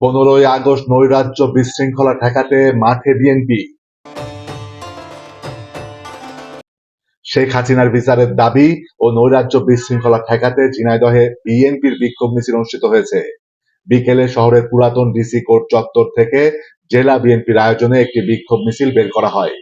পনেরোই আগস্ট নৈরাজ্য বিশৃঙ্খলা ঠেকাতে মাঠে বিএনপি। শেখ হাসিনার বিচারের দাবি ও নৈরাজ্য বিশৃঙ্খলা ঠেকাতে ঝিনাইদহে বিএনপির বিক্ষোভ মিছিল অনুষ্ঠিত হয়েছে। বিকেলে শহরের পুরাতন ডিসি কোর্ট চত্বর থেকে জেলা বিএনপির আয়োজনে একটি বিক্ষোভ মিছিল বের করা হয়।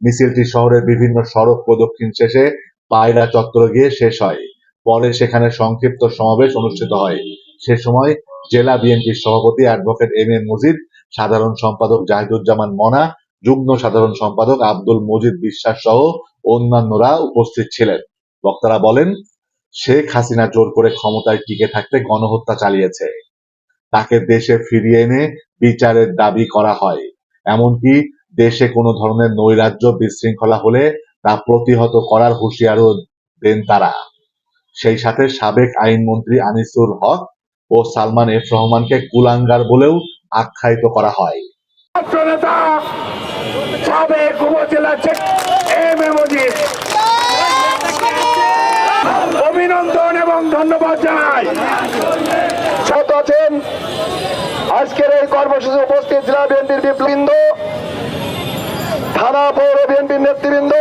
মিছিলটি শহরের বিভিন্ন সড়ক প্রদক্ষিণ শেষে পায়রা চত্বরে গিয়ে শেষ হয়। পরে সেখানে সংক্ষিপ্ত সমাবেশ অনুষ্ঠিত হয়। সে সময় জেলা বিএনপির সভাপতি অ্যাডভোকেট এম এ মজিদ, সাধারণ সম্পাদক জাহিদুজ্জামান মনা, যুগ্ম সাধারণ সম্পাদক আব্দুল মজিদ বিশ্বাস সহ অন্যান্যরা উপস্থিত ছিলেন। বক্তারা বলেন, শেখ হাসিনা জোর করে ক্ষমতায় টিকে থাকতে গণহত্যা চালিয়েছে। তাকে দেশে ফিরিয়ে এনে বিচারের দাবি করা হয়। এমনকি দেশে কোনো ধরনের নৈরাজ্য বিশৃঙ্খলা হলে তা প্রতিহত করার হুঁশিয়ারও দেন তারা। সেই সাথে সাবেক আইনমন্ত্রী আনিসুল হক ও সালমান এফ রহমানকে কুলাঙ্গার বলেও আখ্যায়িত করা হয়। রাষ্ট্রনেতা সাবেক উপজেলা এম এ মজিদ। অভিনন্দন এবং ধন্যবাদ জানাই। সাথে আছেন। আজকের এই কর্মসূচি উপস্থিত জেলা বিএনপির বিপ্লবৃন্দ থানা পৌর বিএনপির নেতৃবৃন্দ।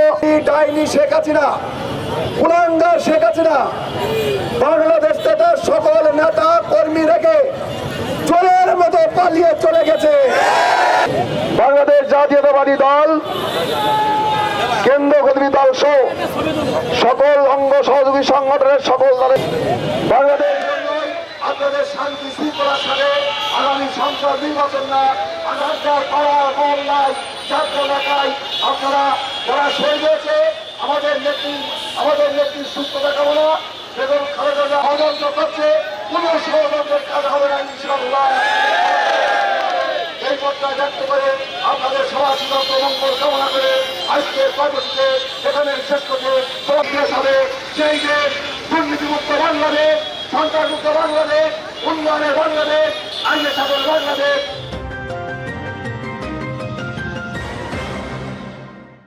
ডাইনি শেখ হাসিনা কুলাঙ্গার শেখ হাসিনা সকল নেতা কর্মী রেখে চোরের মতো পালিয়ে চলে গেছে। বাংলাদেশ জাতীয়তাবাদী দল কেন্দ্র কর্মী দল সহ সকল অঙ্গ সহযোগী সংগঠনের সকল দলের বাংলাদেশ আপনাদের শান্তি শৃঙ্খলার সাথে আগামী সংসদ নির্বাচন না আগামীকার পাড়া মহল্লায় জাতীয় এলাকায় আপনারা, যারা শহীদ আমাদের নেত্রী, আমাদের নেত্রীর সুস্থতা কামনা। বেগম খালেদা ষড়যন্ত্র করছে, কোনো ষড়যন্ত্রের কাজ হবে না ইনশাল্লাহ এই ব্যক্ত করে আপনাদের সবার সিদ্ধান্ত মঙ্গল কামনা করে আজকে কর্মসূচিতে এখানে শেষ করতে সমাবেশ হবে সেই দেশ দুর্নীতিমুক্ত বাংলাদেশ, সন্ত্রাসমুক্ত বাংলাদেশ, উন্নয়নের বাংলাদেশ, আইনের সাগর বাংলাদেশ